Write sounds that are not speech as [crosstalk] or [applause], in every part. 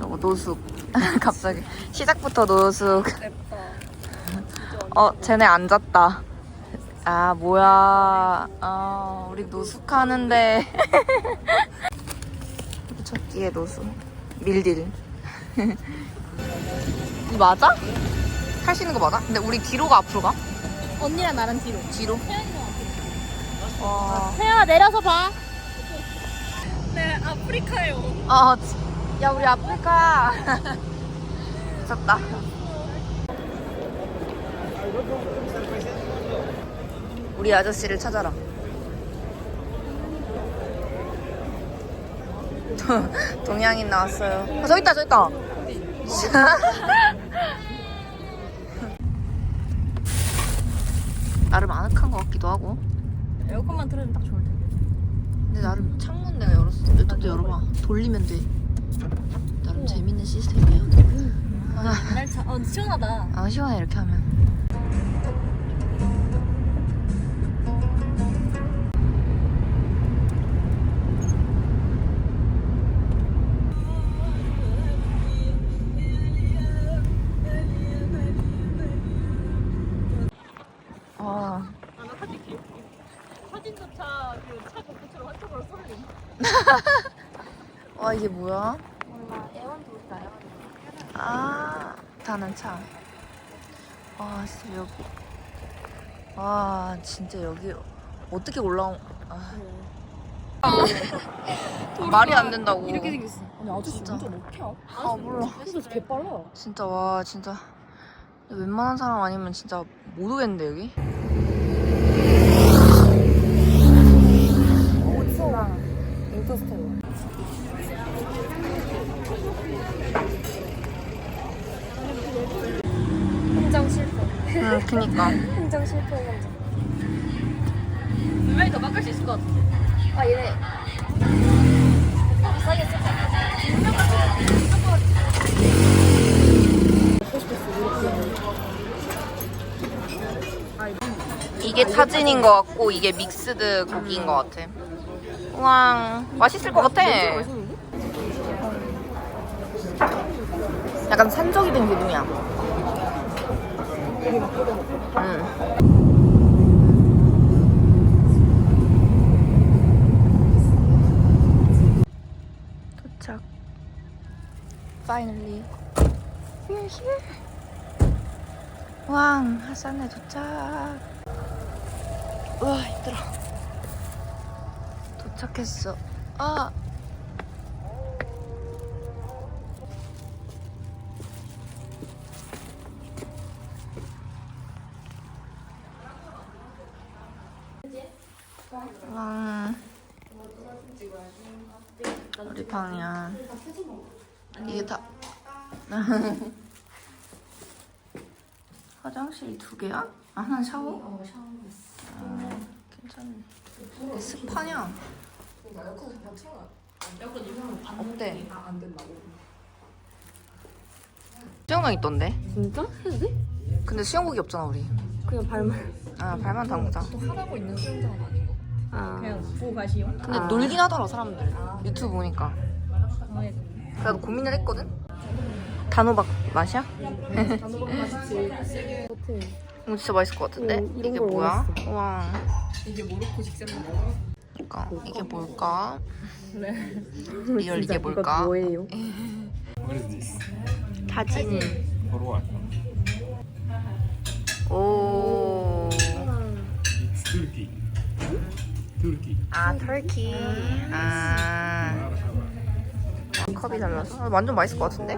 어, 노숙. [laughs] 갑자기 시작부터 노숙. 어, 쟤네 앉았다. 아, 뭐야. 아, 우리 노숙하는데. [laughs] 첫 끼에 노숙. 밀딜. [laughs] 이 맞아? 탈수 있는 거 맞아? 근데 우리 뒤로 가, 앞으로 가? 언니랑 나랑 뒤로. 뒤로? 와. 태연아 내려서 봐. 네 아프리카요. 아, 지- 야, 우리 아프리카. [laughs] 미쳤다. 우리 아저씨를 찾아라. 도- [laughs] 동양인 나왔어요. 아, 저기 있다, 저기 있다. [laughs] 나름 아늑한 것 같기도 하고. 에어컨만 틀으면 딱 좋을 텐데. 근데 나름 창문 내가 열었어. 이것도 열어봐. 돌리면 돼. 나름 재밌는 시스템이야. 날 차, 어 시원하다. 아 시원해 이렇게 하면. 이게 뭐야? 몰라 애완도리. 아, 타는 차. 와, 진짜 여기. 와, 진짜 여기 어떻게 올라온? 아. 말이 안 된다고. 이렇게 생겼어. 아니 아저씨 진짜. 운전 어떻게 해? 아 몰라. 진짜 개빨라. 진짜 와 진짜 웬만한 사람 아니면 진짜 못 오겠는데 여기. 인터스텔라. 흥정 실패. 응, 그니까. 흥정 실패 현장. 분명히 더 바꿀 수 있을 것 같아. 아 얘네. 비싸게 쓸 이게 타진인 것 같고 이게 믹스드 고기인 것 같아. 우와, 맛있을 것 같아. 약간 산적이 된 기분이야. 응. 도착. Finally. We're here. 왕, 하산에 도착. 우와, 힘들어. 도착했어. 아. 두 개야? 아, 하나는 샤워? 어, 샤워. 아, 괜찮네. 이게 스파냐? 없대. 수영장 있던데? 진짜? 근데 수영복이 없잖아, 우리. 그냥 발만. 아, 발만 담그자. 하라고 있는 수영장은 아닌 거. 아. 그냥 보고 가시오. 근데 놀긴 하더라, 사람들. 유튜브 보니까. 그래도 고민을 했거든? 단호박 맛이야? 단호박 맛있지. [laughs] 이거 진짜 맛있을 것 같은데? 응, 이게 거 뭐야? 우와. 이게 모로코 직접 그러니까 이게 뭘까? 네. 리얼 이게 뭘까? 뭐예요? What is this? 타진. For what? 오. It's Turkey. Turkey. 아, 터키. 아. 컵이 달라서 아, 완전 맛있을 것 같은데?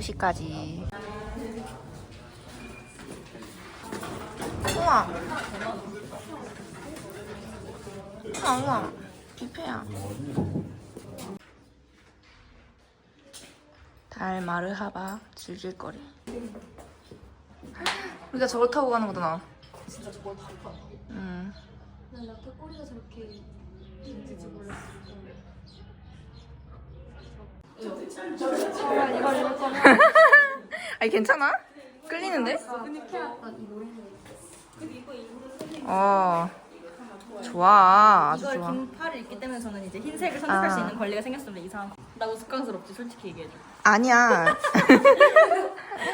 9시까지. 우와. 우와, 우와. 뷔페야. 달 마르하바 즐길거리. 우리가 저걸 타고 가는 거잖아. 진짜 저걸 타고 가는 거. 응. 난 라떼 꼬리가 저렇게 있는지 몰랐어. 아니 괜찮아? 끌리는데? 어 좋아 아주 이걸 좋아 긴 팔을 입기 때문에 저는 이제 흰색을 선택할 아. 수 있는 권리가 생겼습니다. 이상. 나 우스꽝스럽지 솔직히 얘기해줘. 아니야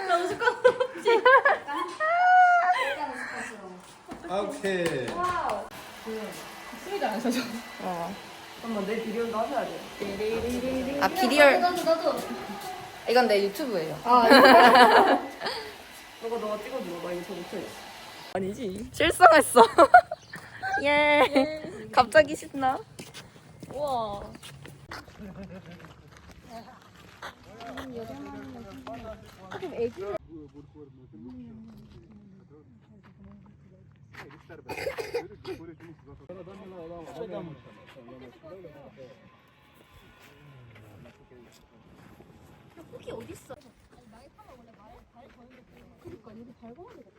나 우스꽝스럽지. 오케이. 어. 잠깐만 내 비디오도 하셔야 돼. 아 비리얼 이건 내 유튜브예요 [laughs] 너가 너가 찍어줘. 나 이거 저 못해. 아니지. 실성했어 [laughs] 예 갑자기 신나 우와. 여기 어딨어? 아니, 말 타면 원래 말, 발 거는 데 그러니까 여기 발 거는 데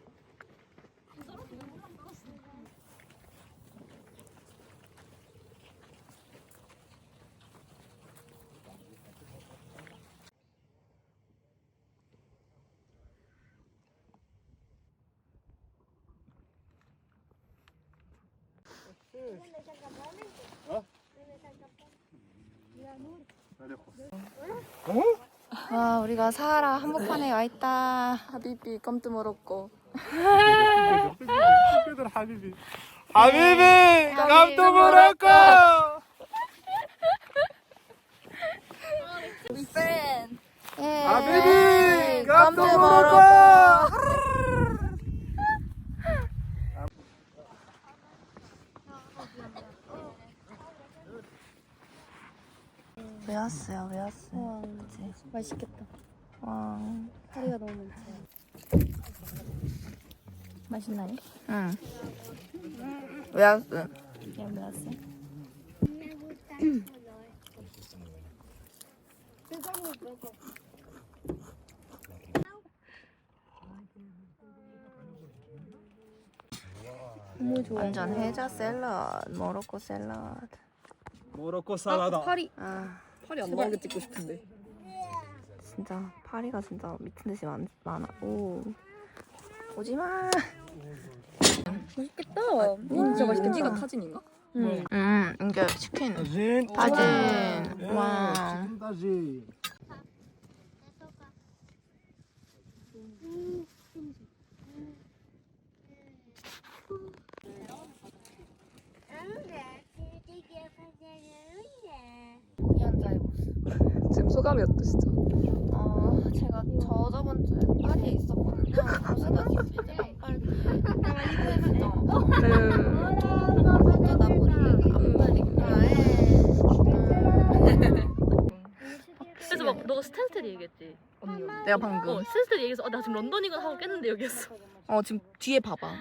와 우리가 사하라 한복판에 와 있다 하비비 껌도 먹었고 하비비. 하비비. 깜짝 놀랄까. 예. 하비비. 껌도 먹었고 왔어요 왜 왔어요 그치? 맛있겠다. 와 파리가 너무 많지. 맛있나요? 응. 왜 왔어? 그냥 왜 왔어? 너무 좋아. 완전 해자 샐러드 모로코 샐러드 모로코 살라다. 파리. 아 파리 안 나오게 찍고 싶은데. 진짜 파리가 진짜 미친 듯이 많, 많아 오 오지 마 맛있겠다. 진짜 맛있겠다. 이거 타진인가? 응. 음 이게 치킨 다진. 다진 와다진. 이현자의 모습 지금 소감이 어떠시죠? 어 제가 저 저번 주에 파리에 있었거든요. 빨리. 어쩌다 보니. 아프리카에 그래서 막 너가 스탠스테리 얘기했지. 언니. 내가 방금. 어 스탠스테리 얘기해서 어, 나 지금 런던이건 하고 깼는데 여기였어. 어 지금 뒤에 봐봐.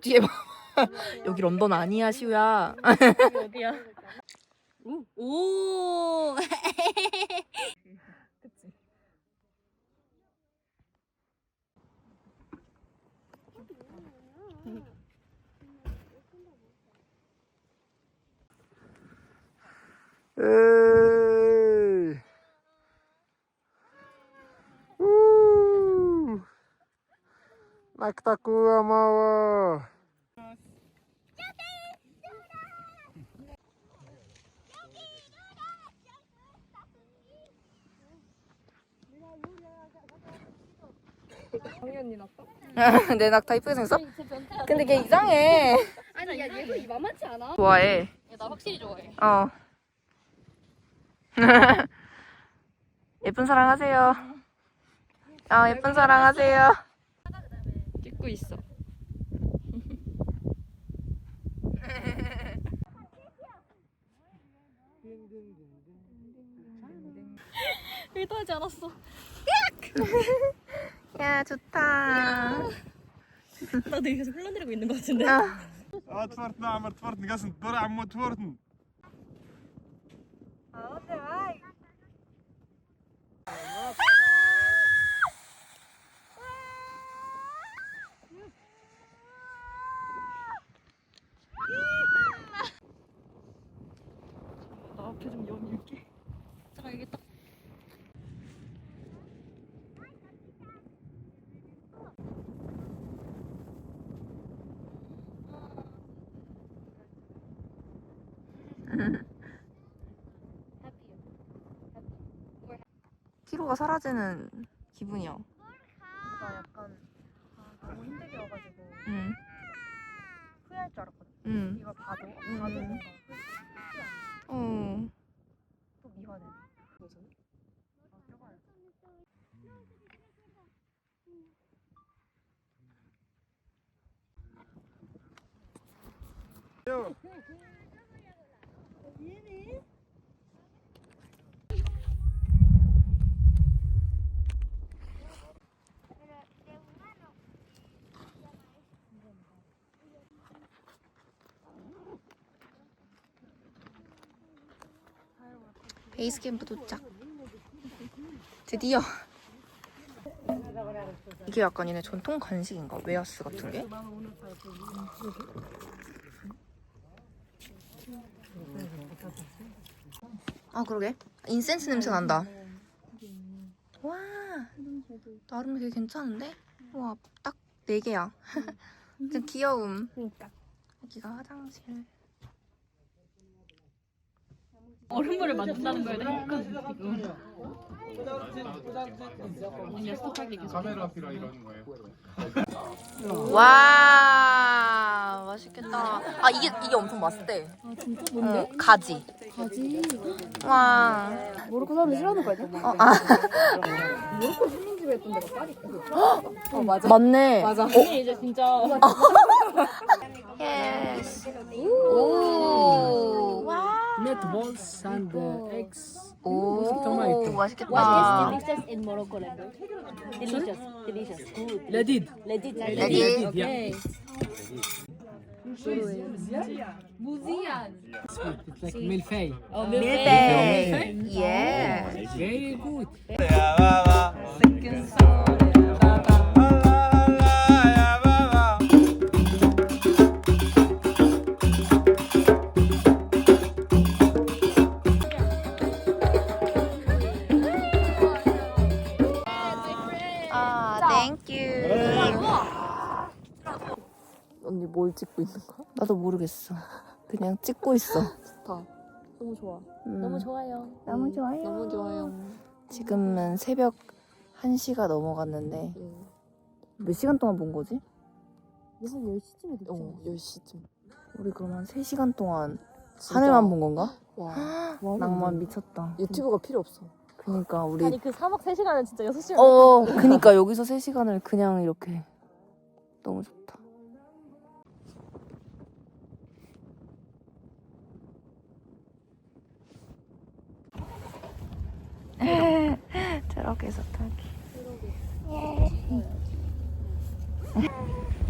뒤에 봐봐. [laughs] 여기 런던 아니야 시우야. 여기 어디야? 오. 오. 그치. 에이. 우. 낙타쿠 아마 워. 당연히 났다. 내 낙타 이쁘게 생겼어? 근데 걔 이상해 아니 야 얘도 만만치 않아. 좋아해 야, 나 확실히 좋아해. 어 [laughs] 예쁜 사랑 하세요 아 예쁜 사랑 하세요 찍고 있어. 의도하지 않았어. [laughs] 야 좋다 나도 계속 흘러내리고 있는 것 같은데. 아, اه تفرتنا عمر تفرتنا قسم الدور عمو تفرتن 피로가 사라지는 기분이야. 나 약간 아, 너무 힘들게 와가지고 응. 후회할 줄 알았거든. 응. 이걸 봐도 봐도 음. 뭔가 후회 어. 또 미화되네. 아, 뜨거워요. 베이스 캠프 도착. 드디어. 이게 약간 얘네 전통 간식인가? 웨하스 같은 게? 아 그러게. 인센스 냄새 난다. 와. 나름 되게 괜찮은데? 와, 딱네 개야. [laughs] 좀 귀여움. 그러니까. 여기가 화장실. 얼음물을 만든다는 거에 대해 헷갈려. 그냥 스톱하게 계속. 카메라 앞이라 이러는 거예요. 와 맛있겠다. 아 이게 이게 엄청 맛있대. 아 진짜 어, 가지. 가지. 와. 모로코 사람 싫어하는 거 아니야? 어, 아. 모로코 식민지로 했던 데가 파리. 어 맞아. 맞네. 맞아. 이게 이제 진짜 [laughs] 예스. 오. 와. Meatballs and uh, eggs. 오. 토마토. 맛있겠다. What is delicious in Morocco language? Delicious, delicious, good. Ladid. Legit, Legit. Yeah. 무지한. Sweet. It's like milfei. Oh, 밀배. 예. Very good. 아, 나도 모르겠어. 그냥 찍고 있어. 너무 좋아. 음. 너무 좋아요. 너무 좋아요. 너무 좋아요. 지금은 새벽 1시가 넘어갔는데 몇 시간 동안 본 거지? 한 10시쯤에 됐지. 어, 10시쯤. 우리 그럼 한 3시간 동안 하늘만 본 건가? 와. [gasps] 낭만 미쳤다. 유튜브가 필요 없어. 그니까 우리 아니 그 3박 3시간은 진짜 6시간 어 그니까 여기서 3시간을 그냥 이렇게 너무 좋다. 트럭에서 타기. [laughs]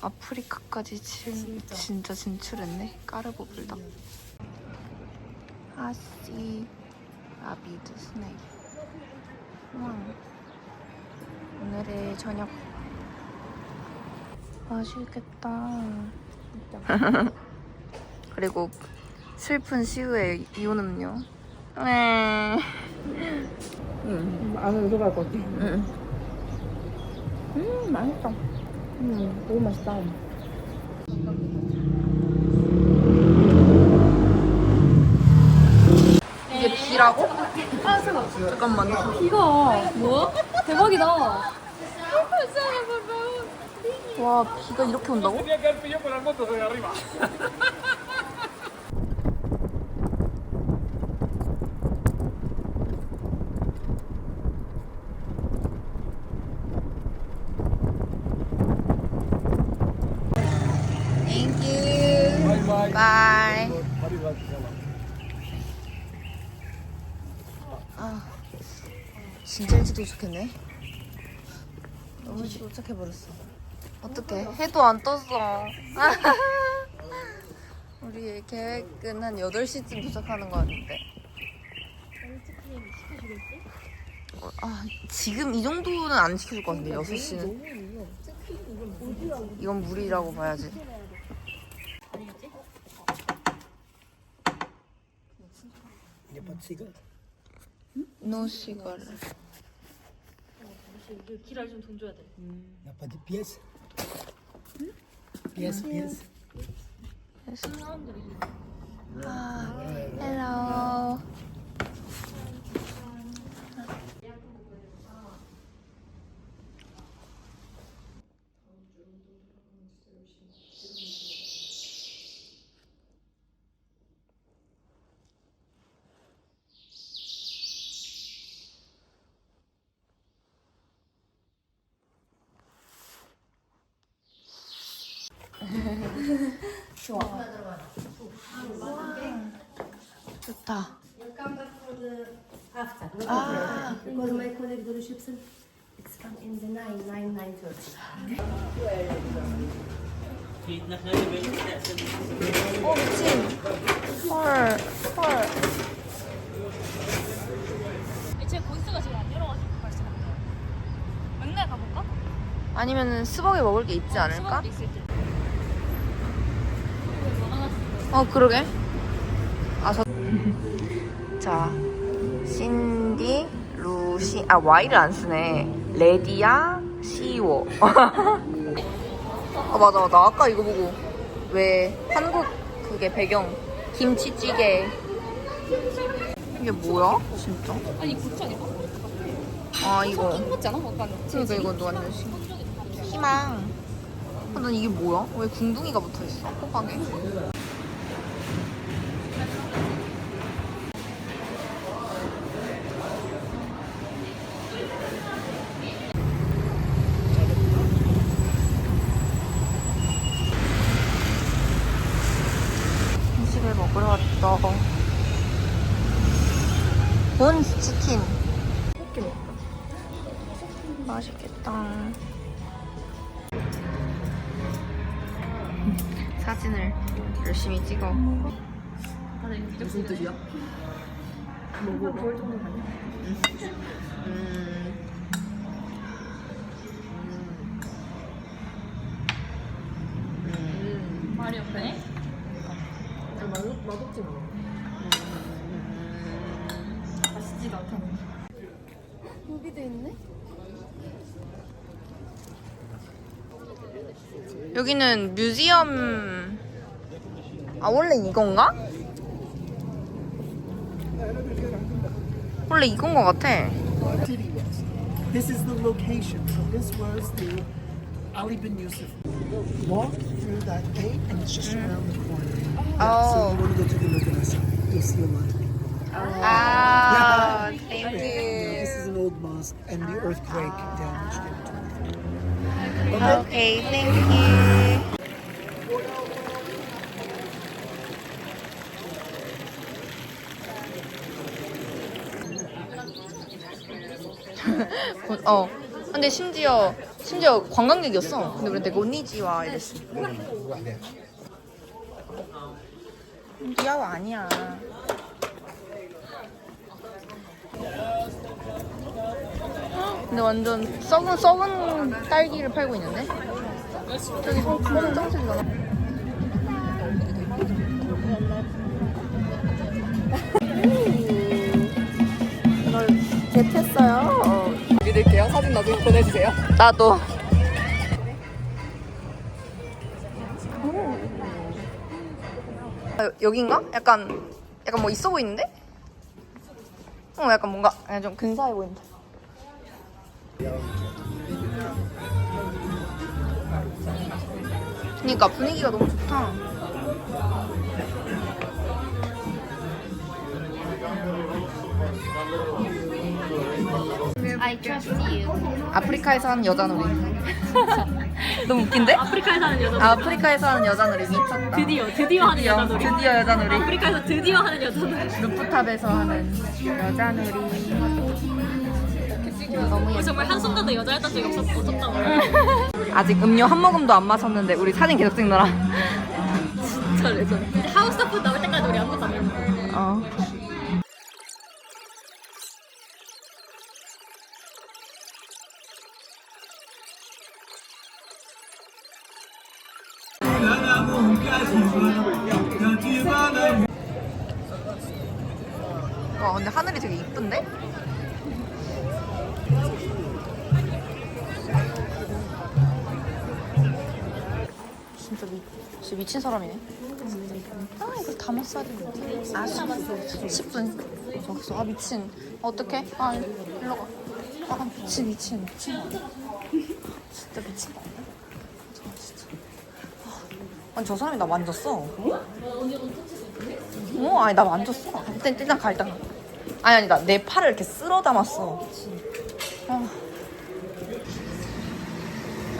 아프리카까지 진, 진짜 진출했네. 까르보 불닭. 하시 아비드 스네일. 우와. 오늘의 저녁. 맛있겠다. [laughs] 그리고 슬픈 시우의 이온 음료. 네. 안으로 들어갈 것 같아. 음. 음, 맛있어. 음, 너무 맛있다. 이게 비라고? 잠깐만. 이거 뭐? 대박이다. 와, 비가 이렇게 온다고? [laughs] 아, 진짜 일찍 도착했네. 너무 일찍 도착해버렸어. 어떡해. 해도 안 떴어. [laughs] 우리의 계획은 한 8시쯤 도착하는 거였는데. 어, 아, 지금 이 정도는 안 시켜줄 것 같은데, 6시는. 이건 무리라고 봐야지. Il n'y a pas de cigare. 노 시가를. 길알 좀돈 줘야 돼. Il n'y a pas de pièces. Pièces, pièces. 아, 헬로. 좋다. 아, Because my colleague the reception, it's come in the nine nine nine thirty. 어, 미친. 헐, 헐. 제 고스가 지금 안 열어가지고 갈 수가 없네. 맨날 가볼까? 아니면은 스벅에 먹을 게 있지 않을까? 수박도 있을 때. 어, 그러게. 아, 저. 자, 신디, 루시, 아, Y를 안 쓰네. 레디아, 시워. [laughs] 아, 맞아, 맞아. 아까 이거 보고. 왜, 한국 그게 배경, 김치찌개. 이게 뭐야? 진짜? 아니 고창이야? 아, 이거. 약간 그러니까 이건 완전 신 희망. 아, 난 이게 뭐야? 왜 궁둥이가 붙어 있어? 호박에? 말이 없네. 여기는 뮤지엄. 아 원래 이건가? 원래 이건 것 같아. This is the location. So this was the Ali bin Yusuf. Walk through that gate and it's just around the corner. So Oh. you want to go to the Loganessa. You'll see a lot. 아, thank This you. is an old mosque and the earthquake damaged it. Okay, thank you. [laughs] 어. 근데 심지어 심지어 관광객이었어. 근데 우리 내가 언니지와 이랬어. 니아와 아니야. 근데 완전 썩은 썩은 딸기를 팔고 있는데? 저기 검은 정색이잖아. 나중에 보내주세요. 나도. 아, 여긴가? 약간 약간 뭐 있어 보이는데? 어, 약간 뭔가 그냥 좀 근사해 보인다. 그러니까 분위기가 너무 좋다. I trust you. 아프리카에서 한 여자 놀이. 너무 웃긴데? 아프리카에 사는 여자. 아, 아프리카에서 하는 여자 놀이 미쳤다. 드디어 드디어 하는 드디어, 여자 놀이. 드디어 여자 놀이. 아프리카에서 드디어 하는 여자 놀이. 루프탑에서 하는 여자 놀이. 너무 예뻐. 정말 한 순간도 여자였던 적이 없었, 거야. [laughs] 아직 음료 한 모금도 안 마셨는데 우리 사진 계속 찍느라. 진짜 레전드. 하우스 푸드 나올 때까지 우리 아무것도 안 거야. 어. 미친 사람이네. 아 이걸 담았어야 되는데 아 10분 적었어. 아 미친. 어떡해? 아 일로 가 아 미친 미친 미친. 진짜 미친 거 아니야? 저 진짜. 아, 아니 저 사람이 나 만졌어. 어? 아니 나 만졌어. 일단 일단 가 일단 가. 아니 아니 나 내 팔을 이렇게 쓸어 담았어. 아.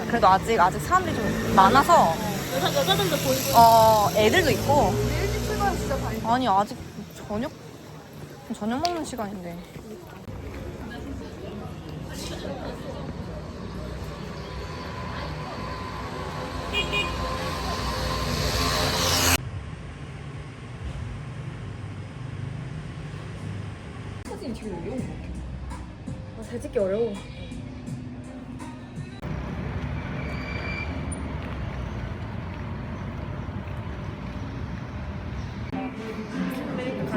그래도 아직 아직 사람들이 좀 많아서 여자 여자들도 보이고. 어 애들도 있고. 아니 아직 저녁 저녁 먹는 시간인데. 사진 되게 어려운 것 같아 아, 잘 찍기 어려워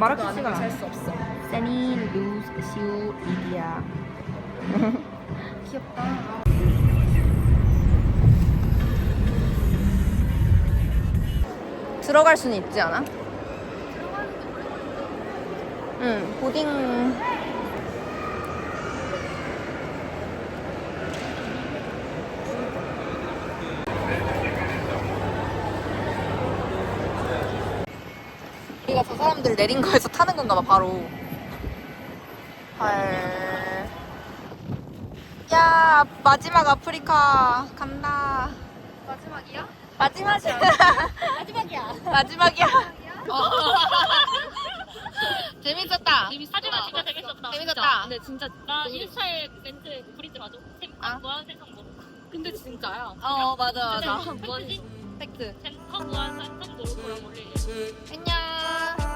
마라키 씨가 잘수 없어. 세니 루스 시우 리디아. 귀엽다. 들어갈 수는 있지 않아? 응, 보딩. 우리가 저 사람들 내린 거에서 타는 건가 봐 바로 헐. 야 마지막 아프리카 간다 마지막이야? 마지막이야 마지막이야 마지막이야 [laughs] 재밌었다 사진은 진짜 재밌었다. 재밌었다. 근데 진짜 나 1차에 멘트 브리즈 맞아. 생, 아? 무한 생성 모르. 근데 진짜야. 어 맞아 맞아 무슨 팩트지? 팩트 생성 무한 모르고랑 원래 안녕